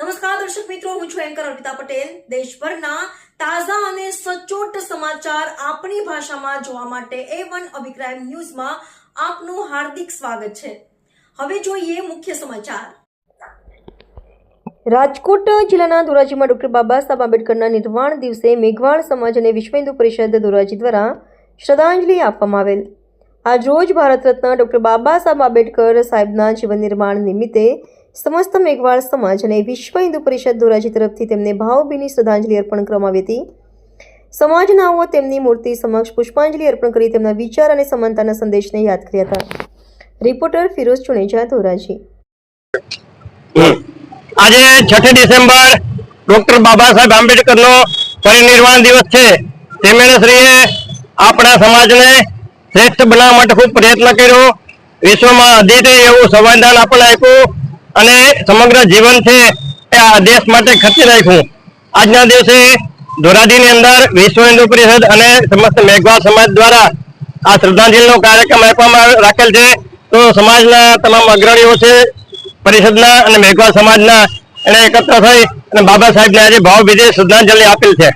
નમસ્કાર, દર્શક મિત્રો, હું છું એન્કર અર્પિતા પટેલ. દેશભરના તાજા અને સચોટ સમાચાર આપણી ભાષામાં જોવા માટે એ વન અભિપ્રાય ન્યૂઝમાં આપનું હાર્દિક સ્વાગત છે. હવે જોઈએ મુખ્ય સમાચાર. રાજકોટ જિલ્લાના ધોરાજીમાં ડોક્ટર બાબા સાહેબ આંબેડકરના નિર્વાણ દિવસે મેઘવાળ સમાજ અને વિશ્વ હિન્દુ પરિષદ ધોરાજી દ્વારા શ્રદ્ધાંજલિ આપવામાં આવેલ. આજ રોજ ભારત રત્ન ડોક્ટર બાબા સાહેબ આંબેડકર સાહેબના જીવન નિર્માણ નિમિત્તે સમસ્ત મેઘવાળ સમાજ અને વિશ્વ હિન્દુ પરિષદ ધોરાજી તરફથી તેમને ભાવભીની શ્રદ્ધાંજલિ અર્પણ કરવામાં આવી હતી. સમાજનાઓ તેમની મૂર્તિ સમક્ષ પુષ્પાંજલિ અર્પણ કરી તેમના વિચાર અને સમાનતાના સંદેશને યાદ કર્યા હતા. રિપોર્ટર ફિરોઝ ચુનેજા, ધોરાજી. આજે છઠ્ઠી ડિસેમ્બર ડોક્ટર બાબા સાહેબ આંબેડકરનો પરિનિર્વાણ દિવસ છે. તેમણે શ્રીએ આપણા સમાજને શ્રેષ્ઠ બનાવવા માટે ખૂબ પ્રયત્ન કર્યો. વિશ્વમાં અદ્વિતીય એવું સંવિધાન આપણને આપ્યું અને સમગ્ર જીવન છે એ આ દેશ માટે ખર્ચી નાખ્યું. આજના દિવસે ધોરાજીની અંદર વિશ્વ હિન્દુ પરિષદ અને સમસ્ત મેઘવાળ સમાજ દ્વારા આ શ્રદ્ધાંજલિનો કાર્યક્રમ આપવામાં રાખેલ છે. તો સમાજના તમામ અગ્રણીઓ છે, પરિષદના અને મેઘવા સમાજના એને એકત્ર થઈ અને બાબા સાહેબને આજે ભાવ ભાવભીની શ્રદ્ધાંજલિ આપેલ છે.